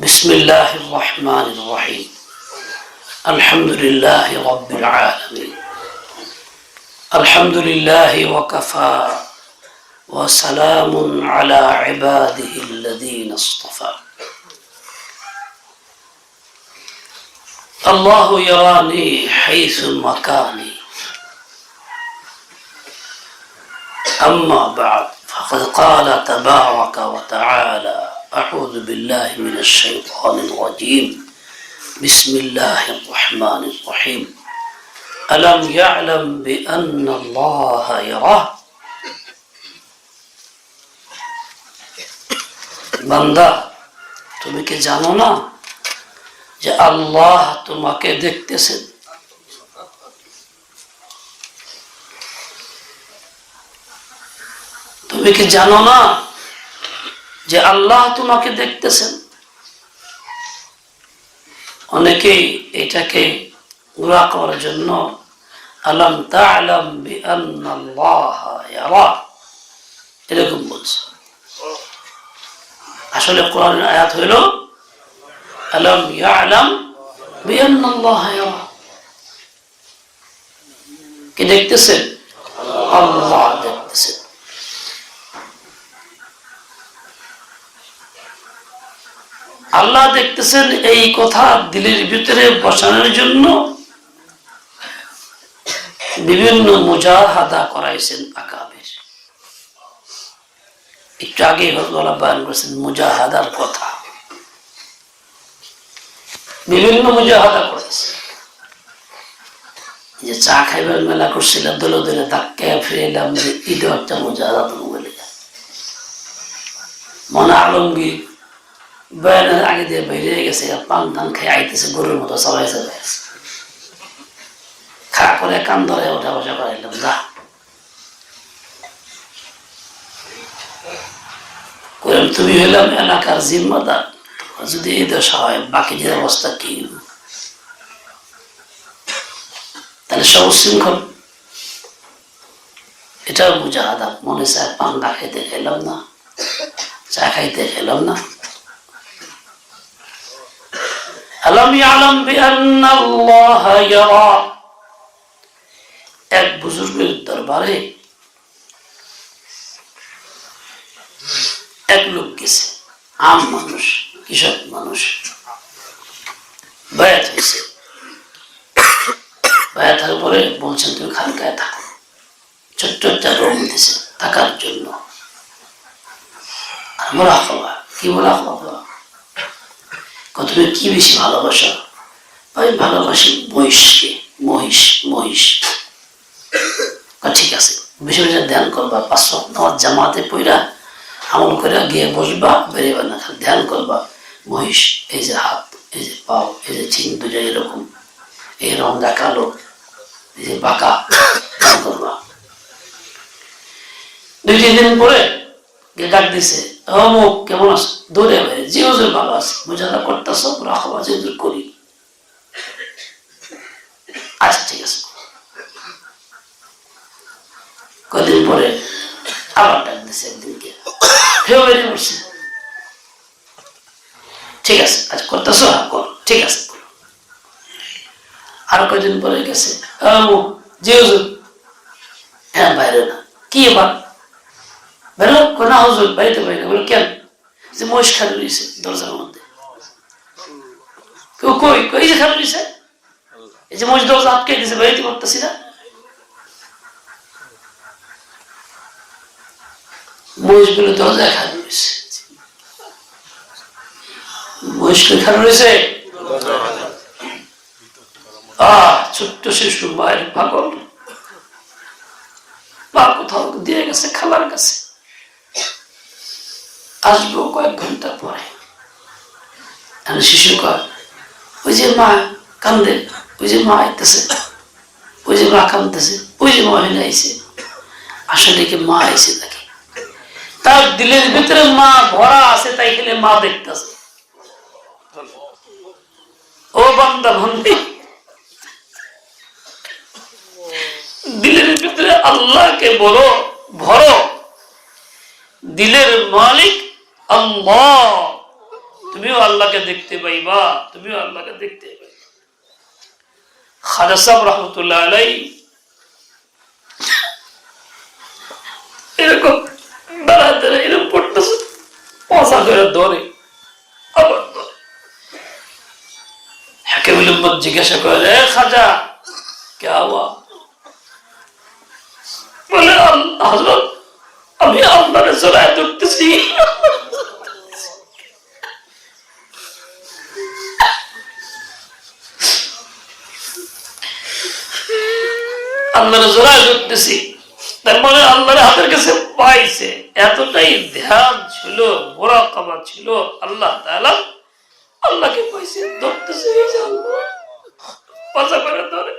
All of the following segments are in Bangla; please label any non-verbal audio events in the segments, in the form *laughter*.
بسم الله الرحمن الرحيم الحمد لله رب العالمين الحمد لله وكفى وسلام على عباده الذين اصطفى الله يراني حيث مكاني أما بعد فقد قال تبارك وتعالى أعوذ بالله من الشيطان الرجيم بسم الله الرحمن الرحيم ألم يعلم بأن الله يراه বান্দা তুমি কি জানো না যে আল্লাহ তোমাকে দেখতেছেন তুমি কি জানো না যে আল্লাহ তোমাকে দেখতেছেন। অনেকেই এটাকে গুড়া করার জন্য আলম তালাম এরকম বলছে। আসলে কোরআন আয়াত হইল আলম ইয়ালাম কি দেখতেছেন আল্লাহ দেখতেছেন আল্লাহ দেখতেছেন এই কথা দিলের ভিতরে বসানোর জন্য বিভিন্ন মুজাহাদা করাইছেন আকাবের। একটু আগে হজলা বয়ান করেছেন মুজাহাদার কথা। বিভিন্ন মুজাহাদা করেছে। যে চা খাইবার মেলা করছিলাম, দলে দলে ধাক্কা ফিরে এলাম যে ঈদ একটা মুজাহাদা তুমি বলে মনে আলমগীর বয়ানের আগে দিয়ে বেরিয়ে গেছে, পান ধান খেয়ে আইতেছে, গরুর মতো সবাই চলে খা করে কান ধরে ওঠা বসা করাইলাম যা। কইলাম তুমি হইলাম এলাকার জিম্মাদার। যদি এই দশা হয়, বাকি যে অবস্থা কি? তাহলে সব শৃঙ্খল এটাও মুজাহাদা মনে চায় পান না খাইতে খেলাম না, চা খাইতে খেলাম না। আলম ইয়ালাম বিআন্নাল্লাহ ইয়ারা এক বুজুর্গের দরবারে এক লোক গেছে, আম মানুষ, কৃষক মানুষ। বায়াত হয়েছে। বায়াত পরে বলছেন, তুমি খানকায় থাকো। ছোট্ট একটা রোম দিছে থাকার জন্য। আর কি কি মোলাফা তুমি কি বেশি ভালোবাসা? আমি ভালোবাসি মহিষকে। মহিষ মহিষ। ঠিক আছে। বেশি বেশি ধ্যান করবা পাঁচশো তোমার জামাতে পইরা আমল করে গিয়ে বসবা বেরোবে না ধ্যান করবা। মহিষ, এই যে হাত, এই যে পাও, এই যে চিন দুটো এরকম, এই রং দেখাল এই যে বাঁকা, ধ্যান করবা। দুই, তিন দিন পরে গিয়ে ডাক দিছে অমুক কেমন আছে? দৌড়ে বাইরে যে ওজন ভালো আছে। বোঝাটা করতেছ, রাখো আছে ওজন করি। আচ্ছা ঠিক আছে। কদিন পরে আবার ডাক দিছে একদিনকে। ফেও বেরিয়ে পড়ছে ঠিক আছে আজ করতেছ? কর, ঠিক আছে। আর কদিন পরে গেছে। অমুক যে ওজন হ্যাঁ বাইরে না। কি এবার বেরো কোনা বাড়িতে পারি বলে কেন? যে মহিষ খালি রয়েছে দরজার মধ্যে। কেউ কই? কই যে খালি রয়েছে? এই যে মহিষ দরজা আটকে দিয়েছে বাড়িতে করতেছি না। মহিষগুলো ছোট্ট শিশু, মায়ের পাগল। মা কোথাও দিয়ে গেছে, খালার কাছে। আসব কয়েক ঘণ্টা পরে। আমি শিশু কয়, ওই যে মা কান্দে, ওই যে মা আইতেছে, ওই যে মা কান্দতেছে, ওই যে মহিলা আইছে। আসলে কি মা আইছে তাকে তার দিলের ভিতরে মা ভরা আছে, তাই খেলে মা দেখতেছে। ও বান্দা, বন্দি। দিলের ভিতরে আল্লাহকে বলো ভরো। দিলের মালিক আল্লাহ, তুমিও আল্লাহকে দেখতে পাইবা, তুমিও আল্লাহকে দেখতে পাইবা। খাজা সাহেব রহমতুল্লাহ আলাই এরকম বেড়াতে এরকম পড়তেছে পচা ধরে, আবার ধরে। উম্মত জিজ্ঞাসা করে খাজা, কে হুয়া বলে আমি আল্লাহরে জড়ায় ধরতেছি আল্লাহরে জড়ায় ধরতেছি তার মানে আল্লাহর হাতের কাছে পাইছে এতটাই ধ্যান ছিল মোরাকাবা ছিল আল্লাহ তাআলা আল্লাহকে পাইছে ধরতেছে এই যে আল্লাহ পাশা করে ধরে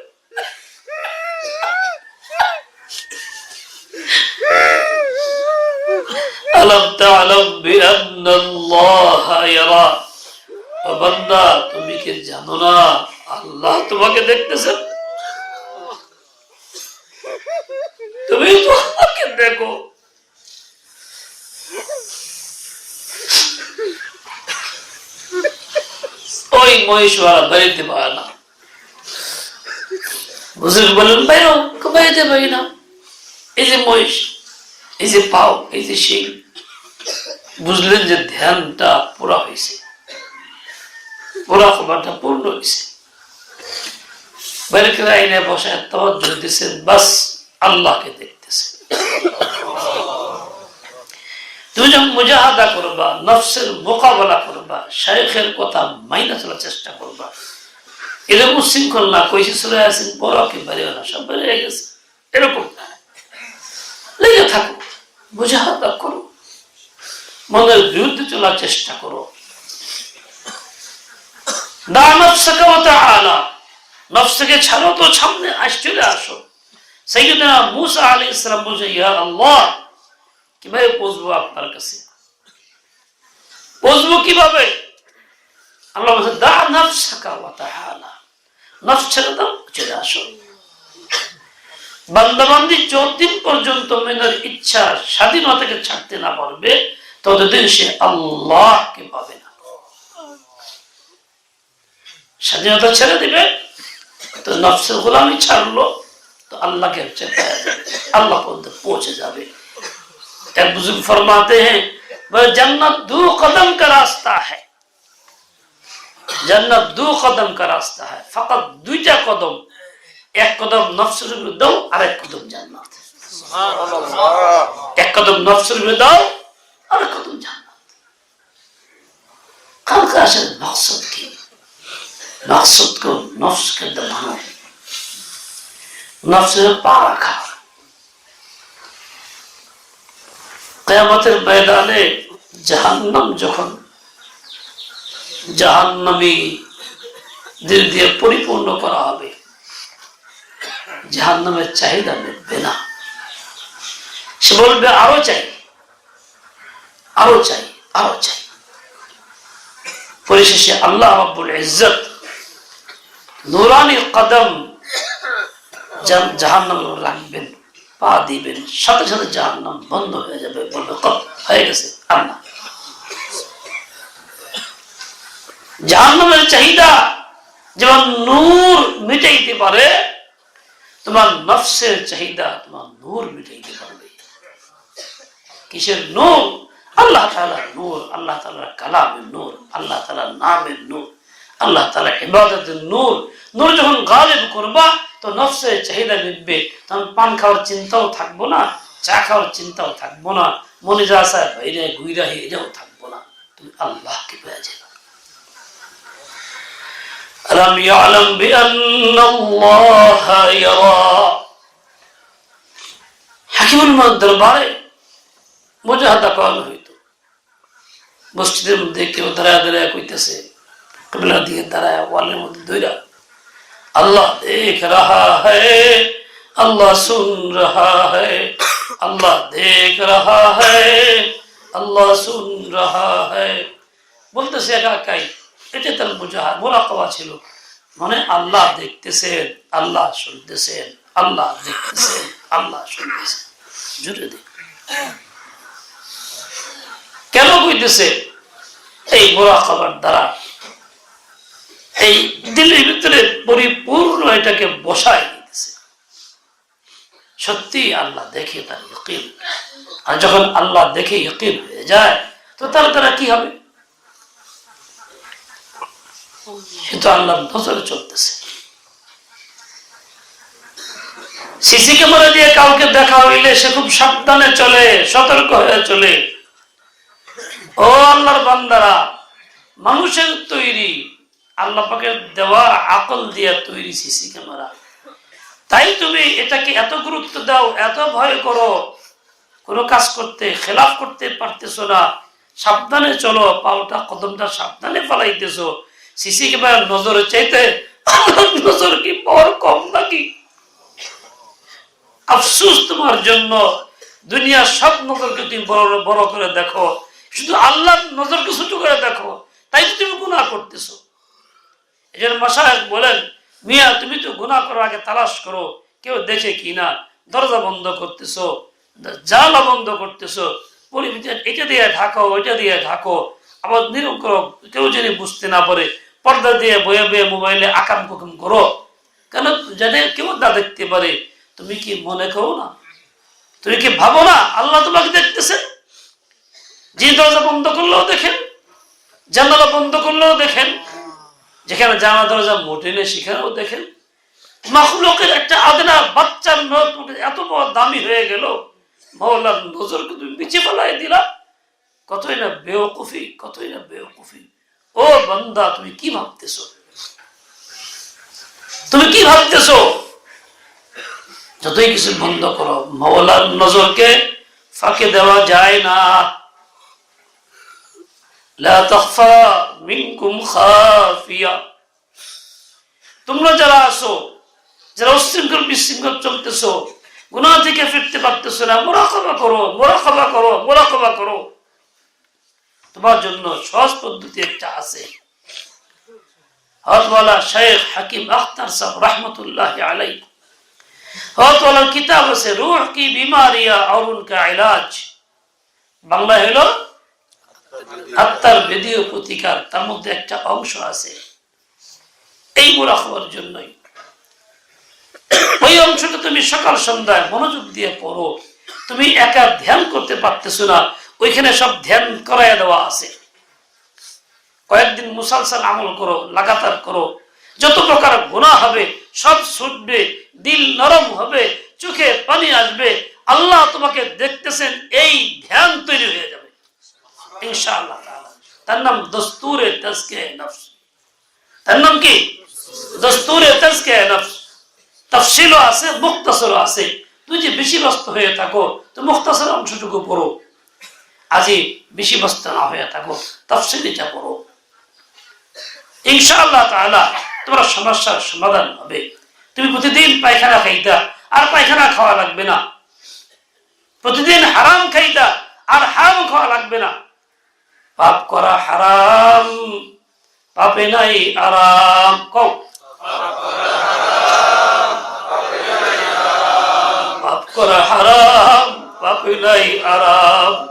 ألم تعلم بأن الله يرى ও বান্দা তুমি কি জানো না আল্লাহ তোমাকে দেখতেছেন তুমি তো আল্লাহকে দেখো। ওই মহিষওয়ালা বেরোতে পারে না। বুঝলেন বলেন, বাইরো বেরোতে পারি না। এই যে মহিষ, এই যে পাও, এই যে শিং, বুঝলেন যে ধ্যানটা পুরা হয়েছে পুরা খবরটা পূর্ণ হয়েছে বেরকের আইনে বসে তবজ্জ দিচ্ছেন বাস আল্লাহকে দেখতেছে তুমি যখন মুজাহাদা করবা নফসের মোকাবেলা করবা শাইখের কথা মাইনা চলার চেষ্টা করবা এরকম উশৃঙ্খল না কইসে চলে আসেন বড় কি বেরিয়ে না সব বেরিয়ে গেছে এরকম না লেগে থাকো মুজাহাদা করো মনের বিরুদ্ধে চলার চেষ্টা করো না নফসকে আলা নফসকে ছাড়ো তো, সামনে আস, চলে আসো। সাইয়্যিদনা মুসা আলাইহিস সালাম বলছে আল্লাহ, কীভাবে পৌঁছবো আপনার কাছে? পৌঁছবো কীভাবে? আল্লাহ বলছে, দা নফসাকা ওয়া নফস ছেড়ে দাও, চলে আসো। বান্দাবান্দি যতদিন পর্যন্ত মেনের ইচ্ছা স্বাধীনতাকে ছাড়তে না পারবে, ততদিন সে আল্লাহকে পাবে না। স্বাধীনতা ছেড়ে দিবে তো নফসের গোলামি ছাড়লো তো আল্লাহকে আল্লাহ পর্যন্ত পৌঁছে যাবে। এক বুজুর্গ ফরমাতে হ্যাঁ जन्नत दो कदम का रास्ता है जन्नत দু কদম কা রাস্তা হ্যাঁ ফকত দুইটা কদম। এক কদম নফসের দাও আর এক কদম জান্নাত। এক কদম নফসের উপরে দাও আর কদম জান্নাত। কালকে আসেন মকসদ কি? নফসুদকে নফসকে দমানো। নফসের পা রাখা। কেয়ামতের ময়দানে জাহান্নাম যখন, জাহান্নামি দিল দিয়ে পরিপূর্ণ করা হবে, জাহান্নামের চাহিদা মেটবে না। সে বলবে, আরও চাই আরও চাই আরও চাই। পরিশেষে আল্লাহ রাব্বুল ইজ্জত নুরানি কদম জাহান্নাম রাখবেন, পা দিবেন, সাথে সাথে জাহান্নাম বন্ধ হয়ে যাবে, বলবে, কত হয়ে গেছে আর না জাহান্নামের চাহিদা যেমন নূর মিটাইতে পারে, তোমার নফসের চাহিদা তোমার নূর মিটাইতে পারবে। কিসের নূর? আল্লাহ তালা নূর, আল্লাহ তালার কালামের নূর, আল্লাহ তালার নামের নূর। আল্লাহ তালা ইবাদতের নূর নূর যখন গালেব করবা তো নফসের চাহিদা মিটবে তখন পান খাওয়ার চিন্তাও থাকবো না চা খাওয়ার চিন্তাও থাকবো না মনে যা আসা বাইরে গুইরা এটাও থাকবো না তুমি আল্লাহকে পেয়ে যাবে ألم يعلم بأن الله يرى হাকিমুল মত দরবারে মুজাহাদা করানো হইতো মসজিদের মধ্যে কেউ দাঁড়ায় দাঁড়ায় কইতেছে কেবলার দিকে দাঁড়ায় ওয়ালের মধ্যে আল্লাহ দেখ রাহা আল্লাহ সুন রাহা আল্লাহ দেখ রাহা আল্লাহ সুন রাহা বলতেছে এটা তার ছিল। মানে আল্লাহ দেখতেছেন, আল্লাহ শুনতেছেন, আল্লাহ দেখতেছেন, আল্লাহ শুনতেছেন। জুড়ে দেখ কেন বুঝতেছে এই মোরাকবার দ্বারা এই দিলের ভিতরে পরিপূর্ণ এটাকে বসায় দিতেছে। সত্যি আল্লাহ দেখে তার ইকিন আর যখন আল্লাহ দেখে ইকিন হয়ে যায়, তো তার দ্বারা কি হবে? নজরে চলতেছে। সিসি ক্যামেরা দিয়ে কাউকে দেখা হইলে সে খুব সাবধানে চলে, সতর্ক হয়ে চলে। ও আল্লাহর বান্দারা, মানুষের তৈরি আল্লাহ পাকের দেওয়া আকল দিয়ে তৈরি সিসি ক্যামেরা। তাই তুমি এটাকে এত গুরুত্ব দাও, এত ভয় করো, কোনো কাজ করতে, খেলাফ করতে পারতেছো না, সাবধানে চলো পাওটা কদমটা সাবধানে ফেলাইতেছো। সিসি ক্যামেরা নজরে চাইতে *laughs* নজর কি বড় কম নাকি? আফসুস তোমার জন্য, দুনিয়ার সব নজরকে তুমি বড় বড় করে দেখো। শুধু আল্লাহর নজরকে ছোট করে দেখো, তাই তো তুমি গুণা করতেছো। এজন্য মাসায়ক বলেন, মিয়া, তুমি তো গুণা করার আগে তালাশ করো, কেউ দেখে কি না? দরজা বন্ধ করতেছো, জানলা বন্ধ করতেছো এটা দিয়ে ঢাকো, ওইটা দিয়ে ঢাকো। আবার নিরম করো কেউ যদি বুঝতে না পারে, পর্দা দিয়ে বয়ে বয়ে মোবাইলে আকাম কুকুম করো। কেন? যাতে কেউ না দেখতে পারে। তুমি কি মনে করো না? তুমি কি ভাবো না? আল্লাহ তোমাকে দেখতেছে। যে দরজা বন্ধ করলেও দেখেন, জানালা বন্ধ করলেও দেখেন যেখানে জানা দরজা মোটে নেই সেখানেও দেখেন মাখলুকের একটা আদনা বাচ্চার নখ এত বড় দামি হয়ে গেল। মহল্লার নজরকে তুমি পিছে ফেলাই দিলা। কতই না বেওকুফি, কতই না বেওকুফি। ও বান্দা, তুমি কি ভাবতেছ? তুমি কি ভাবতেছো? যতই কিছু বন্ধ করো মহলার নজরকে ফাঁকে দেওয়া যায় না। লা তখফা। তোমরা যারা আসো যারা উশৃঙ্খল বিশৃঙ্খল চলতেছ গুনা থেকে ফিরতে পারতেছ না, মোরাকবা করো মোরাকবা করো মোরাকবা করো। তোমার জন্য সহজ পদ্ধতি একটা আছে। হতওয়ালা শেখ হাকিম আখতার সাহ রহমতুল্লাহ আলাই হতওয়ালার কিতাব আছে রুহ কি বিমারিয়া অরুণ কা ইলাজ। বাংলা হলো আত্মার বেদীয় প্রতিকার তার মধ্যে একটা অংশ আছে। এই মোরাখবার জন্যই। ওই অংশটা তুমি সকাল সন্ধ্যায় মনোযোগ দিয়ে পড়ো। তুমি একা ধ্যান করতে পারতেছো না, ওইখানে সব ধ্যান করাইয়া দেওয়া আছে। কয়েকদিন মুসালসাল আমল করো, লাগাতার করো। যত প্রকার গুণা হবে, সব ছুটবে, দিল নরম হবে, চোখে পানি আসবে। আল্লাহ তোমাকে দেখতেছেন এই ধ্যান তৈরি হয়ে যাবে ইনশাআল্লাহ তাআলা। তার নাম দস্তুরে তজকে নফস তার নাম কি দস্তুরে তজকে নফস তফসিলও আছে আছে তুই যে বেশি ব্যস্ত হয়ে থাকো অংশটুকু পড়ো বেশি ব্যস্ত না হয়ে থাকো তফসিলিটা পড়ো ইনশাআল্লাহ তাআলা তোমার সমস্যার সমাধান হবে তুমি প্রতিদিন পায়খানা খাইতা আর পায়খানা খাওয়া লাগবে না প্রতিদিন হারাম খাইতা আর হারাম খাওয়া লাগবে না পাপ করা হারাম, পাপে নাই আরাম। কও। পাপ করা হারাম, পাপে নাই আরাম।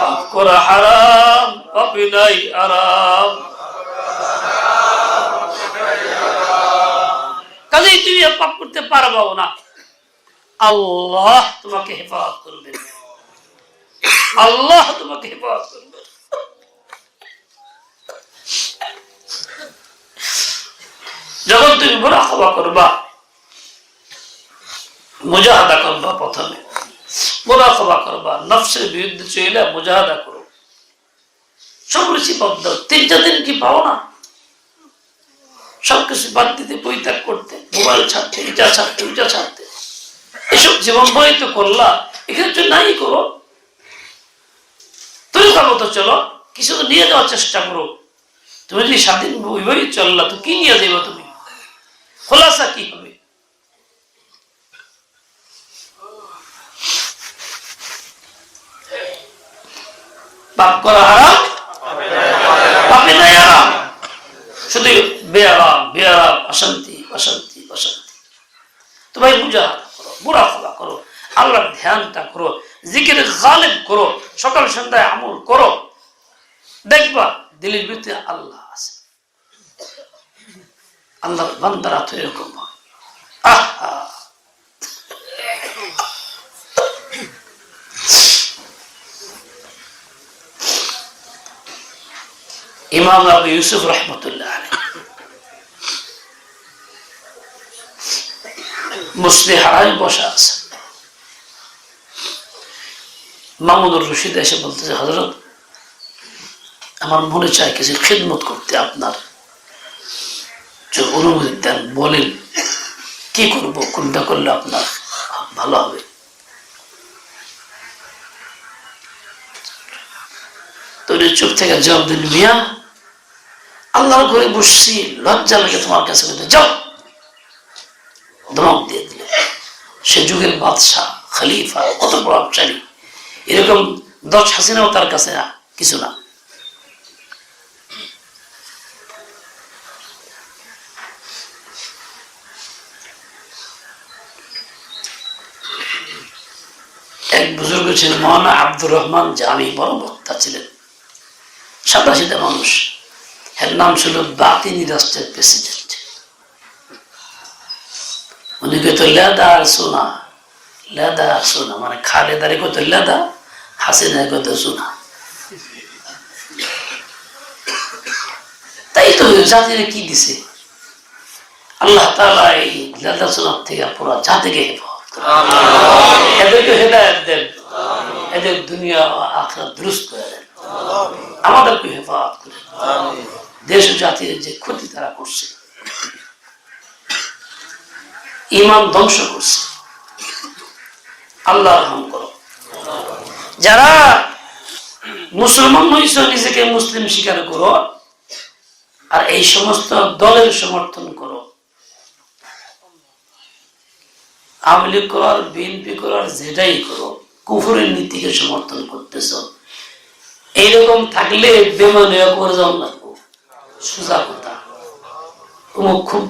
পাপ করা হারাম, পাপে নাই আরাম। কাজেই তুমি পাপ করতে পারবাও না। আল্লাহ তোমাকে হেফাজত করবে। আল্লাহ তোমাকে হেফাজত করবে। যখন তুমি মোরাকাবা করবা, মুজাহাদা করবা প্রথমে। মোরাকাবা করবা, নফসের বিরুদ্ধে চলে মুজাহাদা করো। সব রুচি বাদ দাও। তিনটা দিন কি পাও না? সবকিছু বাদ দিতে, পরিত্যাগ করতে, মোবাইল ছাড়তে এটা ছাড়তে, ওইটা ছাড়তে। এসব জীবন বই তো করলা, এখানে তো নাই করো। তুমি মতো চলো। কিছু নিয়ে যাওয়ার চেষ্টা করো। তুমি যদি স্বাধীন ওইভাবে চললা, তো কি নিয়ে যাবে তুমি? খোলাসা কি হবে? পাপ করা হারাম? পাপে নাই আরাম শুধু অশান্তি অশান্তি অশান্তি। করো বুড়া ফোলা করো। আল্লাহর ধ্যানটা করো, জিকির গালেব করো, সকাল সন্ধ্যায় আমল করো। দেখবা, দিলের ভিতরে আল্লাহ আছে। আল্লাহর বান্দারা তো এরকম ইমাম আবু ইউসুফ রহমতুল্লাহ মুসলি হারাই বসা আছে। মামুনুর রশিদ এসে বলতেছে হজরত আমার মনে চায় কিছু খিদমত করতে আপনার যে অনুমতি দেন, বলেন, কি করব, কোনটা করলে আপনার ভালো হবে? চুপ থেকে জবাব দিল মিয়া, আল্লাহর ঘরে বসছি, লজ্জা লাগে তোমার কাছে যাও। ধমক দিয়ে দিল সে যুগের বাদশাহ, খলিফা, কত প্রভাবশালী এরকম দশ হাসিনাও তার কাছে না কিছু না। এক বুজুর্গ ছিলেন মহানা আব্দুর রহমান জামি, বড় বক্তা ছিলেন। সিধা মানুষ। এর নাম ছিল বাতিনি রাষ্ট্রের প্রেসিডেন্ট। উনি লেদা আর সোনা লেদা সোনা মানে খালেদারে কত লেদা হাসিনা কত সোনা। তাই তো জাতিরে কি দিছে? আল্লাহ তালা এই লেদা সোনার থেকে পুরো জাতিকে হেফাজত এদেরকে হেদায়ত দেন। এদের দুনিয়া আখরা দুরুস্ত করে দেন আমাদেরকে হেফাজত করে দেশ জাতির যে ক্ষতি তারা করছে। ইমান ধ্বংস করছে। আল্লাহ রহম করো। যারা মুসলমান হইছ নিজেকে মুসলিম স্বীকার করো আর এই সমস্ত দলের সমর্থন করো। আওয়ামী লীগ করো আর বিএনপি করো আর যেটাই করো, কুফুরের নীতিকে সমর্থন করতেছ। এইরকম থাকলে বেমানে করে যাও লাগবো। সোজা কথা। অমুক খুব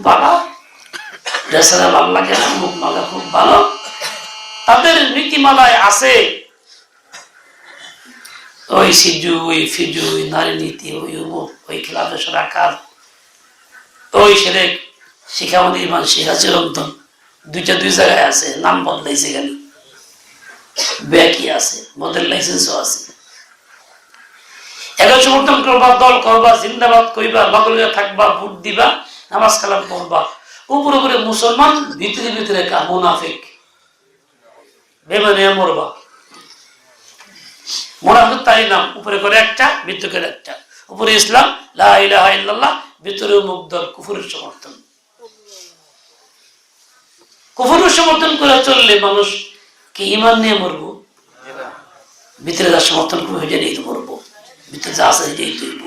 রেসারা ভালো লাগে অমুক মালা খুব ভালো। তাদের নীতিমালায় আছে। ওই সিজু ওই ফিজু ওই নারী নীতি, ওই অমুক ওই খেলাফে সরাকার ওই সেরে শিখামণি ইমান শিখা চিরন্তন দুইটা দুই জায়গায় আছে, নাম বদলাইছে খালি। ব্যাকই আছে মদের লাইসেন্সও আছে। এদের সমর্থন করবা, দল করবা, জিন্দাবাদ কইবা লগলে থাকবা, ভোট দিবা, নামাজ কালাম করবা উপরে উপরে মুসলমান, ভিতরে ভিতরে কা মুনাফিক। বেমানে মরবা। মুনাফিক তাই নাম, উপরে করে একটা, ভিতরে করে একটা। উপরে ইসলাম, লা ইলাহা ইল্লাল্লাহ, ভিতরে মুগ্ধর কুফুরের সমর্থন। কুফুরের সমর্থন করে চললে মানুষ কি ইমান নিয়ে মরবো? ভিতরে যার সমর্থন করবে হয়ে যাই মরবো। ভিতরে যা আছে যেই তুইব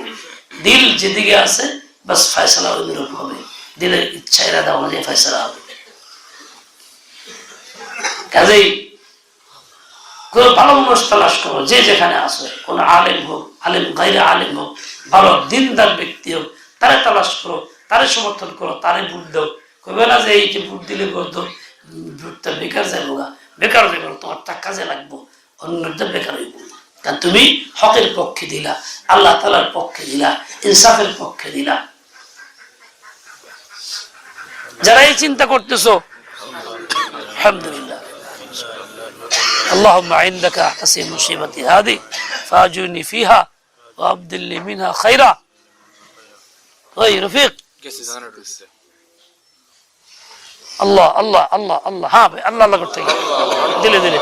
দিল যেদিকে আছে, বাস ফয়সলা ওই রকম হবে। দিলের ইচ্ছা এরাদা অনুযায়ী ফয়সলা হবে। কাজেই কোন ভালো মানুষ তালাশ করো, যে যেখানে আসো কোন আলেম হোক, আলেম আলেম হোক, ভালো দিনদার ব্যক্তি হোক, তারে তালাশ করো, তারে সমর্থন করো, তারে ভোট দাও। কবে না যে এই যে ভোট দিলে ভোটটা বেকার যাব গা, বেকার কাজে লাগবো অন্যদের বেকার তুমি হকের পক্ষে দিলা, আল্লাহ তালার পক্ষে দিলা, ইনসাফের পক্ষে দিলা। যারা এই চিন্তা করতেছো, আলহামদুলিল্লাহ। اللهم عندك أحتسب مصيبتي هذه فاجرني فيها وأبدل لي منها خيرا. طيب رفيق. الله الله الله الله. ها الله الله قلت دلي دلي.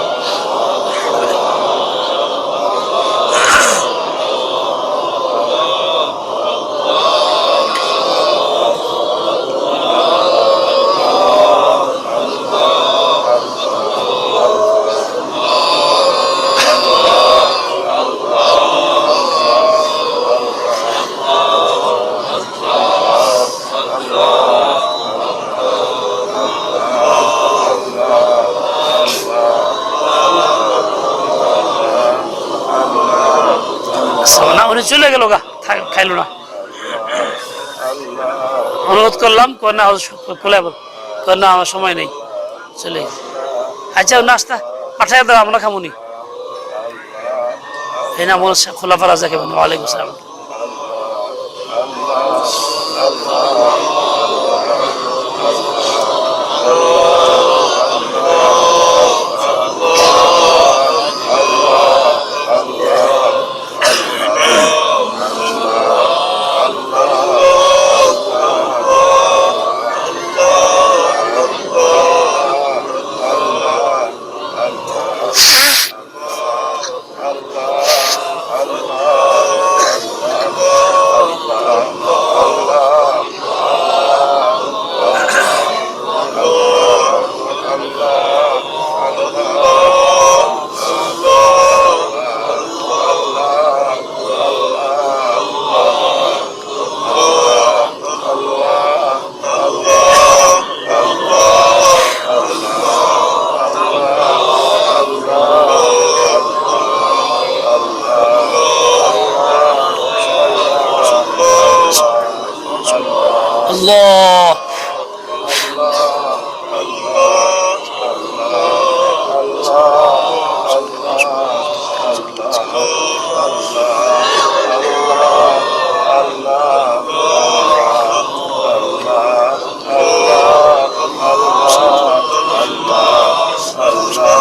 করলাম কন্যা খুলে কন্যা আমার সময় নেই, চলে আচ্ছা নাস্তা পাঠাই দাও, আমরা খামুনি। খোলা ফেলা যাকে ওয়ালাইকুম আসসালাম Oh.